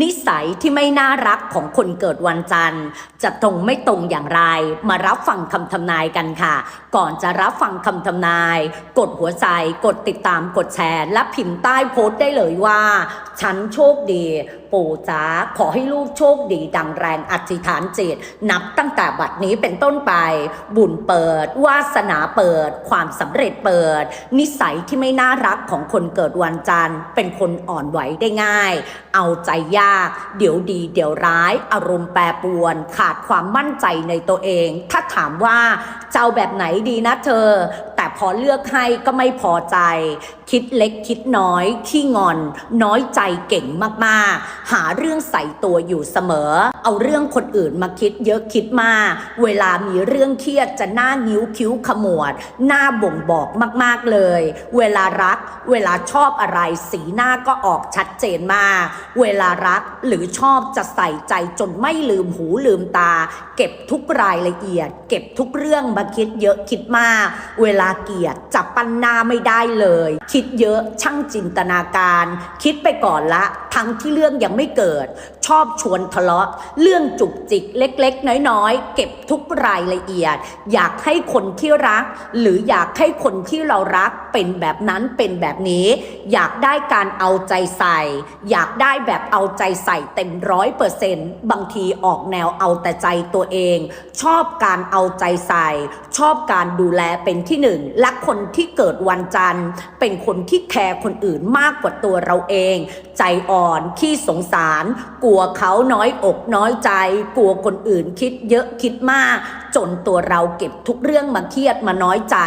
นิสัยที่ไม่น่ารักของคนเกิดวันจันทร์ จะตรงไม่ตรงอย่างไร มารับฟังคำทำนายกันค่ะ ก่อนจะรับฟังคำทำนาย กดหัวใจกดติดตามกดแชร์ และพิมพ์ใต้โพสต์ได้เลยว่า ฉันโชคดี ปู่จ๋าขอให้ลูกโชคดีดังแรงอธิษฐานจิต นับตั้งแต่บัดนี้เป็นต้นไป บุญเปิด วาสนาเปิด ความสำเร็จเปิด นิสัยที่ไม่น่ารักของคนเกิดวันจันทร์ เป็นคนอ่อนไหวได้ง่าย เอาใจยาก เดี๋ยวดี เดี๋ยวร้าย อารมณ์แปรปรวน ขาดความมั่นใจในตัวเอง ถ้าถามว่าเจ้าแบบไหนดีนะเธอ แต่พอเลือกให้ก็ไม่พอใจ คิดเล็กคิดน้อย ขี้งอน น้อยใจเก่งมาก ๆ หาเรื่องใส่ตัวอยู่เสมอ เอาเรื่องคนอื่นมาคิดเยอะคิดมาก เวลามีเรื่องเครียดจะหน้านิ้วคิ้วขมวด หน้าบ่งบอกมากๆเลย เวลารัก เวลาชอบอะไรสีหน้าก็ออกชัดเจนมาก เวลารักหรือชอบจะใส่ใจจนไม่ลืมหูลืมตา เก็บทุกรายละเอียด เก็บทุกเรื่องมาคิดเยอะคิดมาก เวลาเกียดจับปันหน้าไม่ได้เลย คิดเยอะช่างจินตนาการ คิดไปก่อนละ ทั้งที่เรื่องยังไม่เกิด ชอบชวนทะเลาะ เรื่องจุกจิกเล็กๆ น้อยๆ เก็บทุกรายละเอียด อยากให้คนที่รัก หรืออยากให้คนที่เรารักเป็นแบบนั้นเป็นแบบนี้ อยากได้การเอาใจใส่ อยากได้แบบเอาใจใส่เต็มร้อยเปอร์เซนต์บางทีออกแนวเอาแต่ใจตัวเอง ชอบการเอาใจใส่ ชอบการดูแลเป็นที่หนึ่งและคนที่เกิดวันจันทร์ เป็นคนที่แคร์คนอื่นมากกว่าตัวเราเอง ใจอ่อนขี้สงสาร กลัวเขาน้อยอกน้อยใจ กลัวคนอื่นคิดเยอะคิดมาก จนตัวเราเก็บทุกเรื่องมาเครียดมาน้อยใจ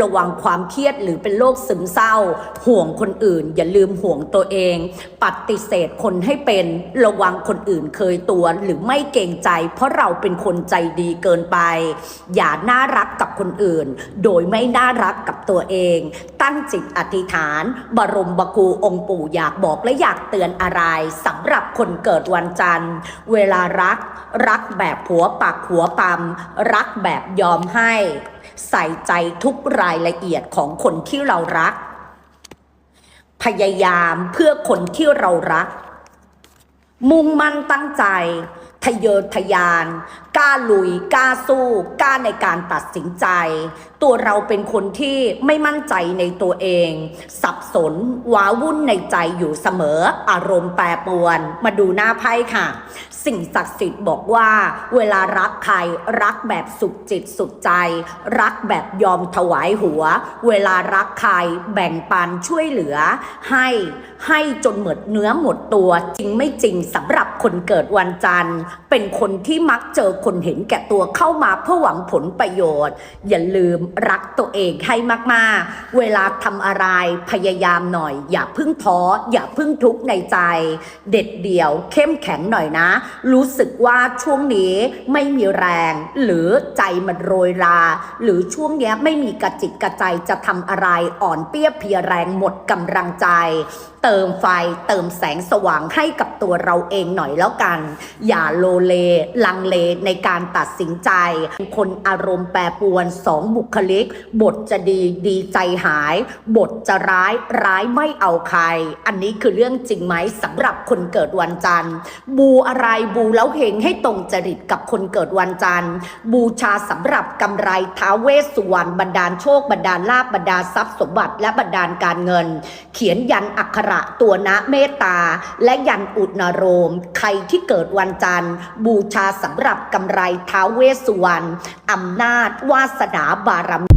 ระวังความเครียดหรือเป็นโรคซึมเศร้า ห่วงคนอื่น อย่าลืมห่วงตัวเอง ปฏิเสธคนให้เป็นระวังคนอื่นเคยตัวหรือไม่เกรงใจ เพราะเราเป็นคนใจดีเกินไป อย่าน่ารักกับคนอื่น โดยไม่น่ารักกับตัวเอง ตั้งจิตอธิษฐาน บรมบคูองค์ปู่อยากบอกและอยากเตือนอะไรสำหรับคนเกิดวันจันทร์ เวลารัก รักแบบหัวปักหัวปั๊มรักแบบยอมให้ ใส่ใจทุกรายละเอียดของคนที่เรารัก พยายามเพื่อคนที่เรารัก มุ่งมั่นตั้งใจ ทะเยอทะยาน กล้าลุย กล้าสู้ กล้าในการตัดสินใจ ตัวเราเป็นคนที่ไม่มั่นใจในตัวเอง สับสนว้าวุ่นในใจอยู่เสมอ อารมณ์แปรปรวน มาดูหน้าไพ่ค่ะ สิ่งศักดิ์สิทธิ์บอกว่า เวลารักใครรักแบบสุดจิตสุดใจ รักแบบยอมถวายหัว เวลารักใครแบ่งปันช่วยเหลือ ให้ให้จนหมดเนื้อหมดตัวจริงไม่จริงสำหรับคนเกิดวันจันทร์เป็นคนที่มักเจอคนเห็นแก่ตัวเข้ามาเพื่อหวังผลประโยชน์ อย่าลืมรักตัวเองให้มากๆ เวลาทำอะไรพยายามหน่อย อย่าพึ่งท้อ อย่าพึ่งทุกข์ในใจ เด็ดเดี่ยว เข้มแข็งหน่อยนะ รู้สึกว่าช่วงนี้ไม่มีแรง หรือใจมันโรยรา หรือช่วงนี้ไม่มีกระจิตกระใจจะทำอะไรอ่อนเปี้ยเพียแรงหมดกำลังใจเติมไฟเติมแสงสว่างให้กับตัวเราเองหน่อยแล้วกัน อย่าโลเล ลังเลในการตัดสินใจ คนอารมณ์แปรปรวนสองบุคลิก บทจะดีดีใจหาย บทจะร้ายร้ายไม่เอาใคร อันนี้คือเรื่องจริงไหมสำหรับคนเกิดวันจันทร์ บูอะไรบูแล้วเฮงให้ตรงจริตกับคนเกิดวันจันทร์ บูชาสำหรับกำไรท้าเวสสุวรรณบันดาลโชคบันดาลลาบบรรดาทรัพย์สมบัติและบันดาลการเงิน เขียนยันอักขระตัวนะเมตตา และยันอุณโรม ใครที่เกิดวันจันทร์ บูชาสำหรับกำไรท้าวเวสสุวรรณอำนาจ วาสนาบารม